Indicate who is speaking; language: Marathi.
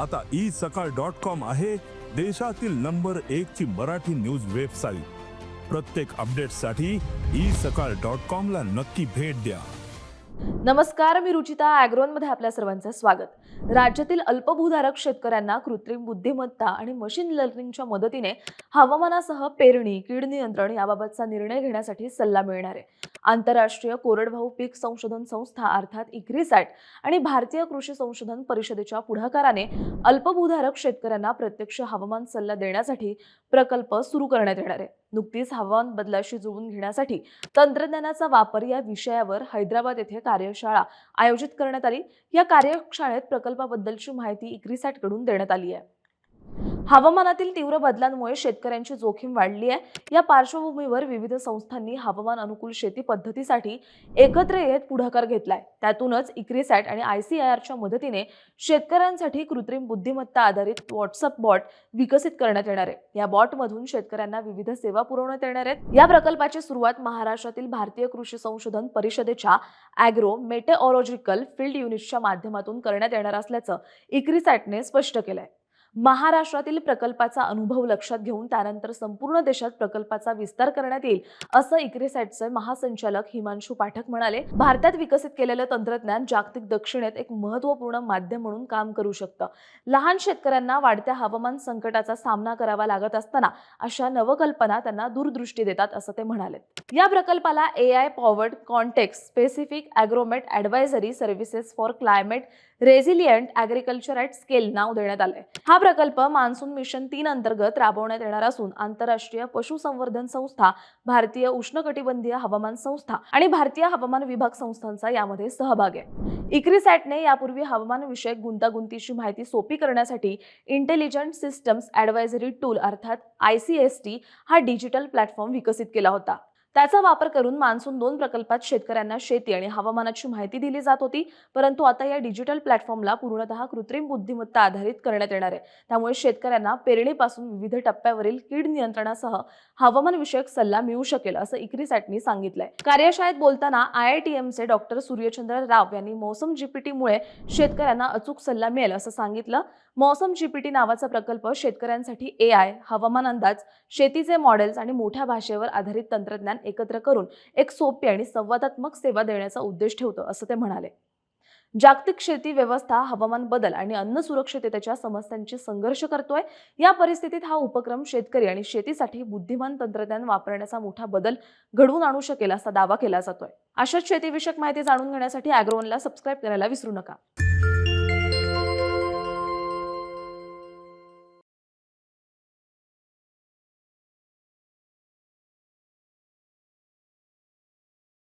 Speaker 1: आता ई सकाळ डॉट कॉम आहे देशातील नंबर एक ची मराठी न्यूज वेबसाईट. प्रत्येक अपडेटसाठी ई सकाळ डॉट कॉम ला नक्की भेट द्या.
Speaker 2: नमस्कार मी रुचिता ॲग्रोनमध्ये आपल्या सर्वांचं स्वागत. राज्यातील अल्पभूधारक शेतकऱ्यांना कृत्रिम बुद्धिमत्ता आणि मशीन लर्निंगच्या मदतीने हवामानासह पेरणी कीड नियंत्रण याबाबतचा निर्णय घेण्यासाठी सल्ला मिळणार आहे. आंतरराष्ट्रीय कोरडवाहू पीक संशोधन संस्था अर्थात इक्रीसॅट आणि भारतीय कृषी संशोधन परिषदेच्या पुढाकाराने अल्पभूधारक शेतकऱ्यांना प्रत्यक्ष हवामान सल्ला देण्यासाठी प्रकल्प सुरू करण्यात येणार आहे. नुकतीच हवामान बदलाशी जुळवून घेण्यासाठी तंत्रज्ञानाचा वापर या विषयावर हैदराबाद येथे कार्यशाळा आयोजित करण्यात आली. या कार्यशाळेत प्रकल्पाबद्दलची माहिती इक्रीसॅटकडून देण्यात आली आहे. हवामानातील तीव्र बदलांमुळे शेतकऱ्यांची जोखीम वाढली आहे. या पार्श्वभूमीवर विविध संस्थांनी हवामान अनुकूल शेती पद्धतीसाठी एकत्र येत पुढाकार घेतलाय. त्यातूनच इक्रिसॅट आणि आय सी आय आरच्या मदतीने शेतकऱ्यांसाठी कृत्रिम बुद्धिमत्ता आधारित व्हॉट्सअप बॉट विकसित करण्यात येणार आहे. या बॉटमधून शेतकऱ्यांना विविध सेवा पुरवण्यात येणार आहेत. या प्रकल्पाची सुरुवात महाराष्ट्रातील भारतीय कृषी संशोधन परिषदेच्या अॅग्रो मेटेऑलॉजिकल फील्ड युनिटच्या माध्यमातून करण्यात येणार असल्याचं इक्रिसॅटने स्पष्ट केलंय. महाराष्ट्रातील प्रकल्पाचा अनुभव लक्षात घेऊन त्यानंतर संपूर्ण देशात प्रकल्पाचा विस्तार करण्यात येईल असं इक्रिसॅटचे महासंचालक हिमांशू पाठक म्हणाले. भारतात विकसित केलेलं तंत्रज्ञान जागतिक दक्षिणेत एक महत्त्वपूर्ण माध्यम म्हणून काम करू शकतं. लहान शेतकऱ्यांना वाढत्या हवामान संकटाचा सामना करावा लागत असताना अशा नवकल्पना त्यांना दूरदृष्टी देतात असं ते म्हणाले. या प्रकल्पाला A I powered context specific agromet advisory services for climate resilient agriculture at scale नाव देण्यात आलंय. हा प्रकल्प मान्सून मिशन तीन अंतर्गत राबवण्यात येणार असून आंतरराष्ट्रीय पशुसंवर्धन संस्था भारतीय उष्णकटिबंधीय हवामान संस्था आणि भारतीय हवामान विभाग संस्थांचा यामध्ये सहभाग आहे. इक्रिसॅटने यापूर्वी हवामान विषयक गुंतागुंतीची माहिती सोपी करण्यासाठी इंटेलिजंट सिस्टम्स ॲडवायझरी टूल अर्थात आय सी एस टी हा डिजिटल प्लॅटफॉर्म विकसित केला होता. त्याचा वापर करून मान्सून दोन प्रकल्पात शेतकऱ्यांना शेती आणि हवामानाची माहिती दिली जात होती. परंतु आता या डिजिटल प्लॅटफॉर्मला पूर्णतः कृत्रिम बुद्धिमत्ता आधारित करण्यात येणार आहे. त्यामुळे शेतकऱ्यांना पेरणीपासून विविध टप्प्यावरील कीड नियंत्रणासह हवामान विषयक सल्ला मिळू शकेल असं इक्रीसॅटनी सांगितलंय. कार्यशाळेत बोलताना आय आय टी एमचे डॉक्टर सूर्यचंद्र राव यांनी मौसम जीपीटीमुळे शेतकऱ्यांना अचूक सल्ला मिळेल असं सांगितलं. मौसम जीपीटी नावाचा प्रकल्प शेतकऱ्यांसाठी ए आय हवामान अंदाज शेतीचे मॉडेल्स आणि मोठ्या भाषेवर आधारित तंत्रज्ञान एकत्र करून एक सोपी आणि संवादात्मक सेवा देण्याचा उद्देश ठेवतो असं ते म्हणाले. जागतिक शेती व्यवस्था हवामान बदल आणि अन्न सुरक्षिततेच्या समस्यांशी संघर्ष करतोय. या परिस्थितीत हा उपक्रम शेतकरी आणि शेतीसाठी बुद्धिमान तंत्रज्ञान वापरण्याचा मोठा बदल घडवून आणू शकेल असा दावा केला जातोय. अशाच शेतीविषयक माहिती जाणून घेण्यासाठी अॅग्रोवनला सबस्क्राईब करायला विसरू नका.